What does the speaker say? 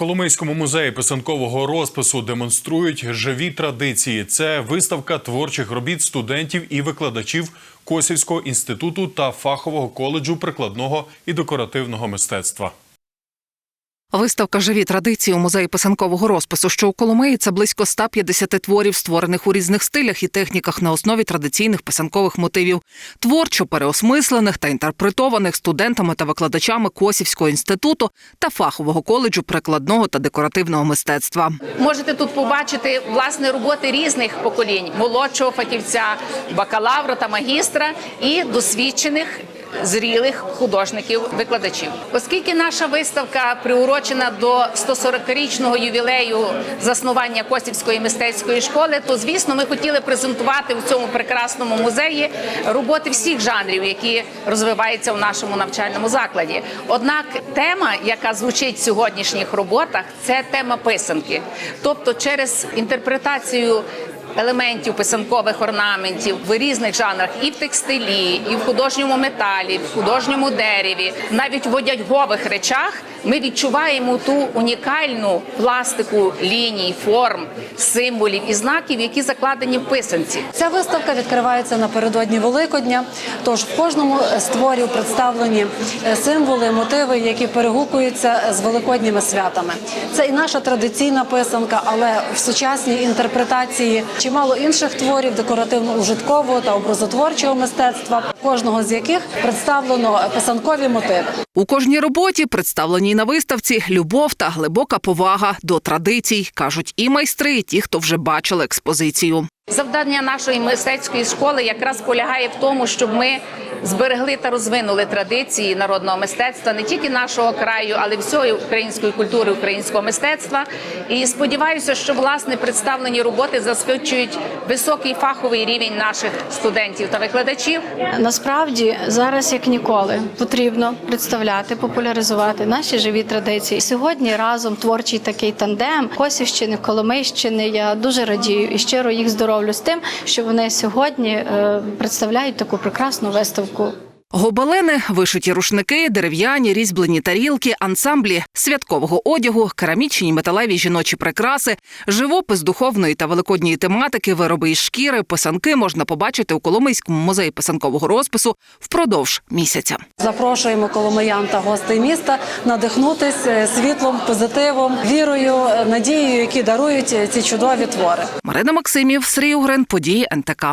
Коломийському музеї писанкового розпису демонструють живі традиції. Це виставка творчих робіт студентів і викладачів Косівського інституту та фахового коледжу прикладного і декоративного мистецтва. Виставка Живі традиції у музеї писанкового розпису, що у Коломиї це близько 150 творів, створених у різних стилях і техніках на основі традиційних писанкових мотивів, творчо переосмислених та інтерпретованих студентами та викладачами Косівського інституту та фахового коледжу прикладного та декоративного мистецтва. Можете тут побачити власне роботи різних поколінь: молодшого фахівця, бакалавра та магістра і досвідчених. Зрілих художників-викладачів, оскільки наша виставка приурочена до 140-річного ювілею заснування Косівської мистецької школи, то звісно, ми хотіли презентувати в цьому прекрасному музеї роботи всіх жанрів, які розвиваються в нашому навчальному закладі. Однак тема, яка звучить в сьогоднішніх роботах, це тема писанки, тобто через інтерпретацію елементів писанкових орнаментів в різних жанрах, і в текстилі, і в художньому металі, в художньому дереві, навіть в одягових речах. Ми відчуваємо ту унікальну пластику ліній, форм, символів і знаків, які закладені в писанці. Ця виставка відкривається напередодні Великодня. Тож в кожному з творів представлені е, символи, мотиви, які перегукуються з великодніми святами. Це і наша традиційна писанка, але в сучасній інтерпретації чимало інших творів декоративно-ужиткового та образотворчого мистецтва, кожного з яких представлено писанкові мотиви. У кожній роботі, представленій на виставці, любов та глибока повага до традицій, кажуть і майстри, і ті, хто вже бачили експозицію. Завдання нашої мистецької школи якраз полягає в тому, щоб ми зберегли та розвинули традиції народного мистецтва не тільки нашого краю, але й всієї української культури, українського мистецтва. І сподіваюся, що власне представлені роботи засвідчують високий фаховий рівень наших студентів та викладачів. Насправді зараз як ніколи потрібно представляти, популяризувати наші живі традиції. Сьогодні разом творчий такий тандем Косівщини, Коломийщини. Я дуже радію і щиро їх здоровлю з тим, що вони сьогодні е, представляють таку прекрасну виставку. Гобелени, вишиті рушники, дерев'яні, різьблені тарілки, ансамблі святкового одягу, керамічні металеві жіночі прикраси, живопис духовної та великодньої тематики, вироби із шкіри, писанки можна побачити у Коломийському музеї писанкового розпису впродовж місяця. Запрошуємо коломиян та гостей міста надихнутись е, світлом, позитивом, вірою, е, надією, які дарують е, ці чудові твори. Марина Максимів, Сергій Угрин, події НТК.